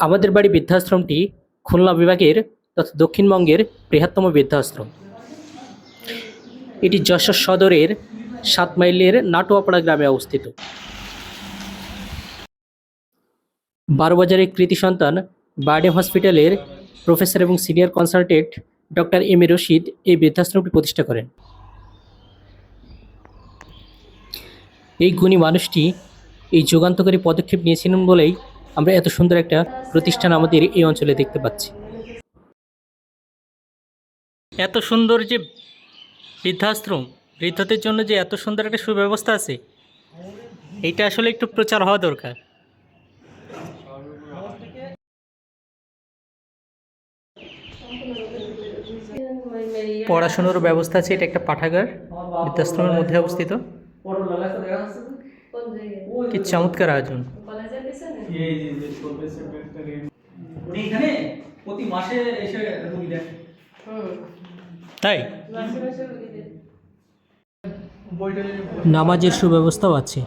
আমাদের বাড়ি বৃদ্ধাশ্রমটি খুলনা বিভাগের তথা দক্ষিণবঙ্গের বৃহত্তম বৃদ্ধাশ্রম। এটি যশোর সদরের সাত মাইলের নাটুয়াপাড়া গ্রামে অবস্থিত। বারোবাজারের কৃতি সন্তান বার্ডেম হসপিটালের প্রফেসর এবং senior consultant doctor M A Rashid এই বৃদ্ধাশ্রমটি প্রতিষ্ঠা করেন। এই গুণী মানুষটি এই যুগান্তকারী পদক্ষেপ নিয়েছিলেন বলেই আমরা এত সুন্দর একটা প্রতিষ্ঠান আমাদের এই অঞ্চলে দেখতে পাচ্ছি। এত সুন্দর যে বৃদ্ধাশ্রম, বৃদ্ধদের জন্য যে এত সুন্দর একটা সুব্যবস্থা আছে এইটা আসলে একটু প্রচার হওয়া দরকার। পড়াশোনার ব্যবস্থা আছে, এটা একটা পাঠাগার, বৃদ্ধাশ্রমের মধ্যে অবস্থিত। কি চমৎকার আয়োজন। কলেজের পিছনে উনি এখানে প্রতি মাসে এসে রুগী দেখেন তাই? মাসে মাসে রুগী দেয়। নামাজের সুব্যবস্থাও আছে।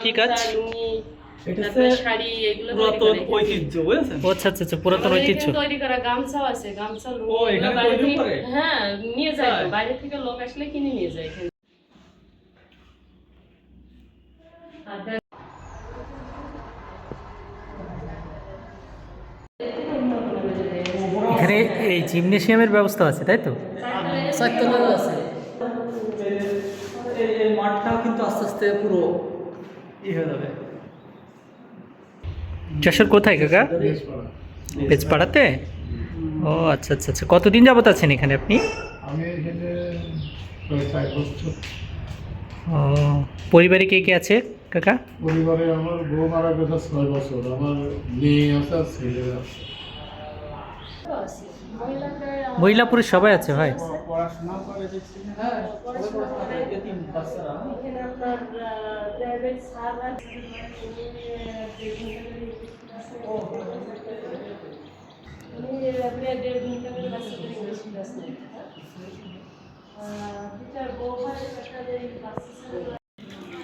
ঠিক আছে। পুরাতন করে। ঐতিহ্য আচ্ছা আচ্ছা আচ্ছা পুরাতন ঐতিহ্য। তৈরি করা গামছাও আছে গামছা? হ্যাঁ নিয়ে যায় বাইরে থেকে লোক আসলে কিনে নিয়ে যায় এখানে এই জিমনেশিয়ামের ব্যবস্থা আছে তাই তো? আছে। এই এই মাঠটাও কিন্তু আস্তে আস্তে পুরো ই হয়ে যাবে। যশোর কোথায় কাকা? বেজপাড়াতে? ও আচ্ছা আচ্ছা আচ্ছা। কতদিন যাবত আছেন এখানে আপনি? আমি এখানে প্রায় চার বছর। ও পরিবারে কে কে আছে কাকা? পরিবারে আমার বউ মারা গেছে ছয় বছর। আমার মেয়ে আছে ছেলে আছে। মহিলা পুরুষ সবাই আছে ভাই?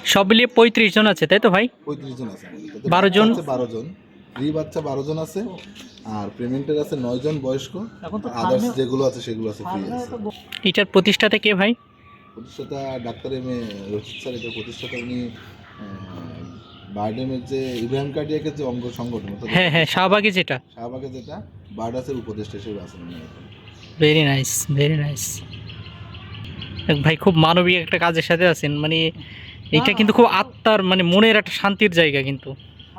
সব মিলিয়ে পঁয়ত্রিশ জন আছে তাই তো ভাই? পঁয়ত্রিশ জন আছে। 12 জন? বারো জন। ফ্রি বাচ্চা বারো জন আছে আর পেমেন্টের আছে নয় জন বয়স্ক। এখন তো আদার্স যেগুলো আছে সেগুলো আছে ফ্রি আছে। এটার প্রতিষ্ঠাতা কে ভাই? প্রতিষ্ঠাতা doctor M A Rashid sir এটা প্রতিষ্ঠাতা উনি বার্ডেমের যে ইব্রাহিম কার্ডিয়াকের যে অঙ্গ সংগঠন হ্যাঁ হ্যাঁ শাহবাগে যেটা। শাহবাগে যেটা বার্ডাসের উপদেষ্টা হিসেবে আছেন এখন। ভেরি নাইস ভেরি নাইস ভাই খুব মানবিক একটা কাজের সাথে আছেন। মানে এটা কিন্তু খুব আত্মার মানে মনের একটা শান্তির জায়গা কিন্তু।